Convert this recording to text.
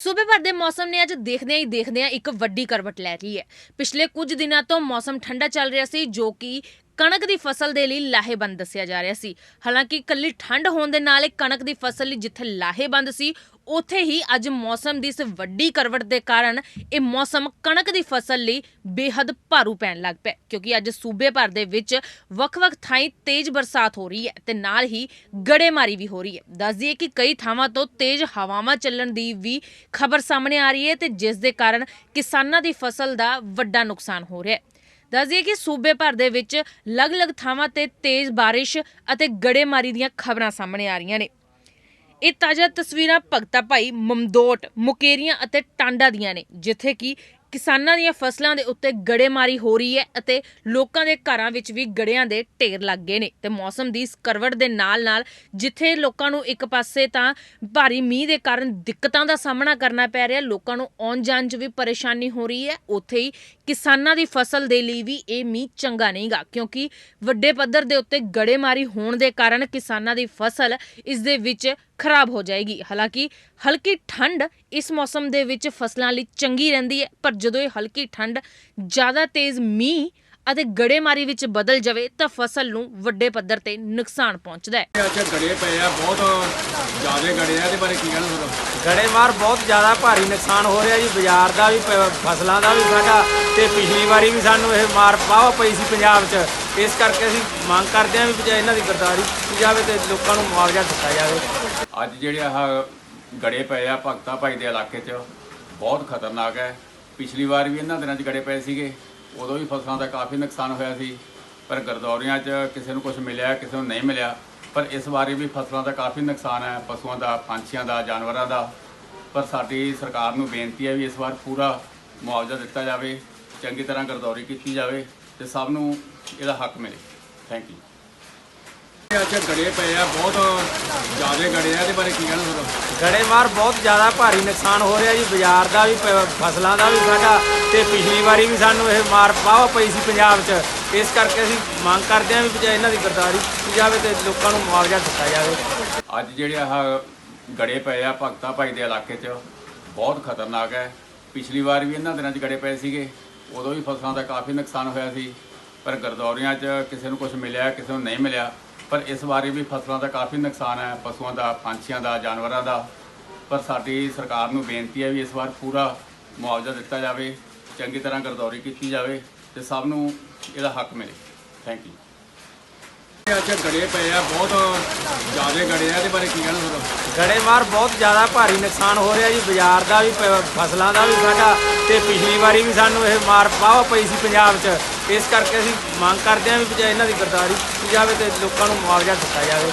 ਸੂਬੇ ਭਰ ਦੇ ਮੌਸਮ ਨੇ ਅੱਜ ਦੇਖਦਿਆਂ ਹੀ ਦੇਖਦਿਆਂ ਇੱਕ ਵੱਡੀ ਕਰਵਟ ਲੈ ਲਈ ਹੈ। ਪਿਛਲੇ ਕੁਝ ਦਿਨਾਂ ਤੋਂ ਮੌਸਮ ਠੰਡਾ ਚੱਲ ਰਿਹਾ ਸੀ, ਜੋ ਕਿ ਕਣਕ ਦੀ ਫਸਲ ਦੇ ਲਈ ਲਾਹੇਬੰਦ ਦੱਸਿਆ ਜਾ ਰਿਹਾ ਸੀ। ਹਾਲਾਂਕਿ ਇਕੱਲੀ ਠੰਡ ਹੋਣ ਦੇ ਨਾਲ ਇਹ ਕਣਕ ਦੀ ਫਸਲ ਲਈ ਜਿੱਥੇ ਲਾਹੇਬੰਦ ਸੀ, ਉੱਥੇ ਹੀ ਅੱਜ ਮੌਸਮ ਦੀ ਇਸ ਵੱਡੀ ਕਰਵਟ ਦੇ ਕਾਰਨ ਇਹ ਮੌਸਮ ਕਣਕ ਦੀ ਫਸਲ ਲਈ ਬੇਹੱਦ ਭਾਰੂ ਪੈਣ ਲੱਗ ਪਿਆ, ਕਿਉਂਕਿ ਅੱਜ ਸੂਬੇ ਭਰ ਦੇ ਵਿੱਚ ਵੱਖ-ਵੱਖ ਥਾਈਂ ਤੇਜ਼ ਬਰਸਾਤ ਹੋ ਰਹੀ ਹੈ ਤੇ ਨਾਲ ਹੀ ਗੜੇਮਾਰੀ ਵੀ ਹੋ ਰਹੀ ਹੈ। ਦੱਸ ਦਈਏ ਕਿ ਕਈ ਥਾਵਾਂ ਤੋਂ ਤੇਜ਼ ਹਵਾਵਾਂ ਚੱਲਣ ਦੀ ਵੀ ਖਬਰ ਸਾਹਮਣੇ ਆ ਰਹੀ ਹੈ ਤੇ ਜਿਸ ਦੇ ਕਾਰਨ ਕਿਸਾਨਾਂ ਦੀ ਫਸਲ ਦਾ ਵੱਡਾ ਨੁਕਸਾਨ ਹੋ ਰਿਹਾ ਹੈ। ਦੱਸ ਦਈਏ ਕਿ ਸੂਬੇ ਭਰ ਦੇ ਵਿੱਚ ਅਲੱਗ-ਅਲੱਗ ਥਾਵਾਂ ਤੇ ਤੇਜ਼ ਬਾਰਿਸ਼ ਅਤੇ ਗੜੇਮਾਰੀ ਦੀਆਂ ਖਬਰਾਂ ਸਾਹਮਣੇ ਆ ਰਹੀਆਂ ਨੇ। ਇਹ ਤਾਜ਼ਾ ਤਸਵੀਰਾਂ ਭਗਤਾ ਭਾਈ ਮਮਦੋਟ, ਮੁਕੇਰੀਆਂ ਅਤੇ ਟਾਂਡਾ ਦੀਆਂ ਨੇ, ਜਿੱਥੇ ਕਿ ਕਿਸਾਨਾਂ ਦੀਆਂ ਫਸਲਾਂ ਦੇ ਉੱਤੇ ਗੜੇਮਾਰੀ ਹੋ ਰਹੀ ਹੈ ਅਤੇ ਲੋਕਾਂ ਦੇ ਘਰਾਂ ਵਿੱਚ ਵੀ ਗੜਿਆਂ ਦੇ ਢੇਰ ਲੱਗ ਗਏ ਨੇ ਤੇ ਮੌਸਮ ਦੀ ਇਸ ਕਰਵਟ ਦੇ ਨਾਲ-ਨਾਲ ਜਿੱਥੇ ਲੋਕਾਂ ਨੂੰ ਇੱਕ ਪਾਸੇ ਤਾਂ ਭਾਰੀ ਮੀਂਹ ਦੇ ਕਾਰਨ ਦਿੱਕਤਾਂ ਦਾ ਸਾਹਮਣਾ ਕਰਨਾ ਪੈ ਰਿਹਾ, ਲੋਕਾਂ ਨੂੰ ਆਉਣ ਜਾਣ 'ਚ ਵੀ ਪਰੇਸ਼ਾਨੀ ਹੋ ਰਹੀ ਹੈ, ਉੱਥੇ ਹੀ ਕਿਸਾਨਾਂ ਦੀ ਫਸਲ ਦੇ ਲਈ ਵੀ ਇਹ ਮੀਂਹ ਚੰਗਾ ਨਹੀਂਗਾ ਕਿਉਂਕਿ ਵੱਡੇ ਪੱਧਰ ਦੇ ਉੱਤੇ ਗੜੇਮਾਰੀ ਹੋਣ ਦੇ ਕਾਰਨ ਕਿਸਾਨਾਂ ਦੀ ਫਸਲ ਇਸ ਦੇ ਵਿੱਚ ਖਰਾਬ ਹੋ ਜਾਏਗੀ। ਹਾਲਾਂਕਿ ਹਲਕੀ ਠੰਡ ਇਸ ਮੌਸਮ ਦੇ ਵਿੱਚ ਫਸਲਾਂ ਲਈ ਚੰਗੀ ਰਹਿੰਦੀ ਹੈ ਪਰ ਜਦੋਂ ਇਹ ਹਲਕੀ ਠੰਡ ਜ਼ਿਆਦਾ ਤੇਜ਼ ਮੀਂਹ ਅਤੇ ਗੜੇਮਾਰੀ ਵਿੱਚ ਬਦਲ ਜਾਵੇ ਤਾਂ ਫਸਲ ਨੂੰ ਵੱਡੇ ਪੱਧਰ ਤੇ ਨੁਕਸਾਨ ਪਹੁੰਚਦਾ ਹੈ। ਅੱਜ ਗੜੇ ਪਏ ਆ ਬਹੁਤ ਜ਼ਿਆਦੇ ਗੜੇ ਆ ਇਹਦੇ ਬਾਰੇ ਕੀ ਕਹਿਣਾ ਤੁਹਾਨੂੰ ਗੜੇਮਾਰ ਬਹੁਤ ਜ਼ਿਆਦਾ ਭਾਰੀ ਨੁਕਸਾਨ ਹੋ ਰਿਹਾ ਜੀ ਬਾਜ਼ਾਰ ਦਾ ਵੀ ਫਸਲਾਂ ਦਾ ਵੀ ਸਾਡਾ ਤੇ ਪਿਛਲੀ ਵਾਰੀ ਵੀ ਸਾਨੂੰ ਇਹ ਮਾਰ ਪਾਵਾ ਪਈ ਸੀ ਪੰਜਾਬ 'ਚ। ਇਸ ਕਰਕੇ ਅਸੀਂ ਮੰਗ ਕਰਦੇ ਹਾਂ ਵੀ ਜੇ ਇਹਨਾਂ ਦੀ ਗਰਦਾਰੀ ਕੀਤੀ ਜਾਵੇ ਤੇ ਲੋਕਾਂ ਨੂੰ ਮੁਆਵਜ਼ਾ ਦਿੱਤਾ ਜਾਵੇ। ਅੱਜ ਜਿਹੜੇ ਆਹ ਗੜੇ ਪਏ ਆ ਭਗਤਾ ਭਾਈ ਦੇ ਇਲਾਕੇ 'ਚ, ਬਹੁਤ ਖਤਰਨਾਕ ਹੈ। ਪਿਛਲੀ ਵਾਰ ਵੀ ਇਹਨਾਂ ਦਿਨਾਂ 'ਚ ਗੜੇ ਪਏ ਸੀਗੇ। ਉਦੋਂ ਵੀ ਫਸਲਾਂ ਦਾ ਕਾਫੀ ਨੁਕਸਾਨ ਹੋਇਆ ਸੀ। ਪਰ ਗਰਦੌਰੀਆਂ 'ਚ ਕਿਸੇ ਨੂੰ ਕੁਝ ਮਿਲਿਆ, ਕਿਸੇ ਨੂੰ ਨਹੀਂ ਮਿਲਿਆ। ਪਰ ਇਸ ਵਾਰੀ ਵੀ ਫਸਲਾਂ ਦਾ ਕਾਫੀ ਨੁਕਸਾਨ ਹੈ, ਪਸ਼ੂਆਂ ਦਾ, ਪੰਛੀਆਂ ਦਾ, ਜਾਨਵਰਾਂ ਦਾ। ਪਰ ਸਾਡੀ ਸਰਕਾਰ ਨੂੰ ਬੇਨਤੀ ਹੈ ਵੀ ਇਸ ਵਾਰ ਪੂਰਾ ਮੁਆਵਜ਼ਾ ਦਿੱਤਾ ਜਾਵੇ। ਚੰਗੀ ਤਰ੍ਹਾਂ ਗਰਦੌਰੀ ਕੀਤੀ ਜਾਵੇ ਤੇ ਸਭ ਨੂੰ ਇਹਦਾ ਹੱਕ ਮਿਲੇ। ਥੈਂਕ ਯੂ ਅੱਜ ਗੜੇ ਪਏ ਆ ਬਹੁਤ ਜ਼ਿਆਦੇ ਗੜੇ ਆ ਇਹਦੇ ਬਾਰੇ ਕੀ ਕਹਿਣਾ ਤੁਹਾਨੂੰ ਗੜੇਮਾਰ ਬਹੁਤ ਜ਼ਿਆਦਾ ਭਾਰੀ ਨੁਕਸਾਨ ਹੋ ਰਿਹਾ ਜੀ ਬਾਜ਼ਾਰ ਦਾ ਵੀ ਪ- ਫਸਲਾਂ ਦਾ ਵੀ ਸਾਡਾ ਤੇ ਪਿਛਲੀ ਵਾਰੀ ਵੀ ਸਾਨੂੰ ਇਹ ਮਾਰ ਪਾਵਾ ਪਈ ਸੀ ਪੰਜਾਬ 'ਚ। ਇਸ ਕਰਕੇ ਅਸੀਂ ਮੰਗ ਕਰਦੇ ਹਾਂ ਵੀ ਬਜਾਏ ਇਹਨਾਂ ਦੀ ਗਰਦਾਰੀ ਕੀਤੀ ਜਾਵੇ ਤੇ ਲੋਕਾਂ ਨੂੰ ਮੁਆਵਜ਼ਾ ਦਿੱਤਾ ਜਾਵੇ। ਅੱਜ ਜਿਹੜੇ ਆਹ ਗੜੇ ਪਏ ਆ ਭਗਤਾ ਭਾਈ ਦੇ ਇਲਾਕੇ 'ਚ ਬਹੁਤ ਖਤਰਨਾਕ ਹੈ। ਪਿਛਲੀ ਵਾਰ ਵੀ ਇਹਨਾਂ ਦਿਨਾਂ 'ਚ ਗੜੇ ਪਏ ਸੀਗੇ ਉਦੋਂ ਵੀ ਫਸਲਾਂ ਦਾ ਕਾਫੀ ਨੁਕਸਾਨ ਹੋਇਆ ਸੀ। ਪਰ ਗਰਦੌਰੀਆਂ 'ਚ ਕਿਸੇ ਨੂੰ ਕੁਝ ਮਿਲਿਆ ਕਿਸੇ ਨੂੰ ਨਹੀਂ ਮਿਲਿਆ। ਪਰ ਇਸ ਵਾਰੀ ਵੀ ਫਸਲਾਂ ਦਾ ਕਾਫੀ ਨੁਕਸਾਨ ਹੈ ਪਸ਼ੂਆਂ ਦਾ ਪੰਛੀਆਂ ਦਾ ਜਾਨਵਰਾਂ ਦਾ। ਪਰ ਸਾਡੀ ਸਰਕਾਰ ਨੂੰ ਬੇਨਤੀ ਹੈ ਵੀ ਇਸ ਵਾਰ ਪੂਰਾ ਮੁਆਵਜ਼ਾ ਦਿੱਤਾ ਜਾਵੇ ਚੰਗੀ ਤਰ੍ਹਾਂ ਗਰਦੌਰੀ ਕੀਤੀ ਜਾਵੇ ਤੇ ਸਭ ਨੂੰ ਇਹਦਾ ਹੱਕ ਮਿਲੇ। ਥੈਂਕ ਯੂ ਅੱਜ ਗੜੇ ਪਏ ਆ ਬਹੁਤ ਜ਼ਿਆਦੇ ਗੜੇ ਆ ਇਹਦੇ ਬਾਰੇ ਕੀ ਕਹਿਣਾ ਤੁਹਾਨੂੰ ਗੜੇਮਾਰ ਬਹੁਤ ਜ਼ਿਆਦਾ ਭਾਰੀ ਨੁਕਸਾਨ ਹੋ ਰਿਹਾ ਜੀ ਬਾਜ਼ਾਰ ਦਾ ਵੀ ਫਸਲਾਂ ਦਾ ਵੀ ਸਾਡਾ ਤੇ ਪਿਛਲੀ ਵਾਰੀ ਵੀ ਸਾਨੂੰ ਇਹ ਮਾਰ ਪਾਵਾ ਪਈ ਸੀ ਪੰਜਾਬ 'ਚ। ਇਸ ਕਰਕੇ ਅਸੀਂ ਮੰਗ ਕਰਦੇ ਹਾਂ ਵੀ ਬਜਾਏ ਇਹਨਾਂ ਦੀ ਗਰਦਾਰੀ ਕੀਤੀ ਜਾਵੇ ਤੇ ਲੋਕਾਂ ਨੂੰ ਮੁਆਵਜ਼ਾ ਦਿੱਤਾ ਜਾਵੇ।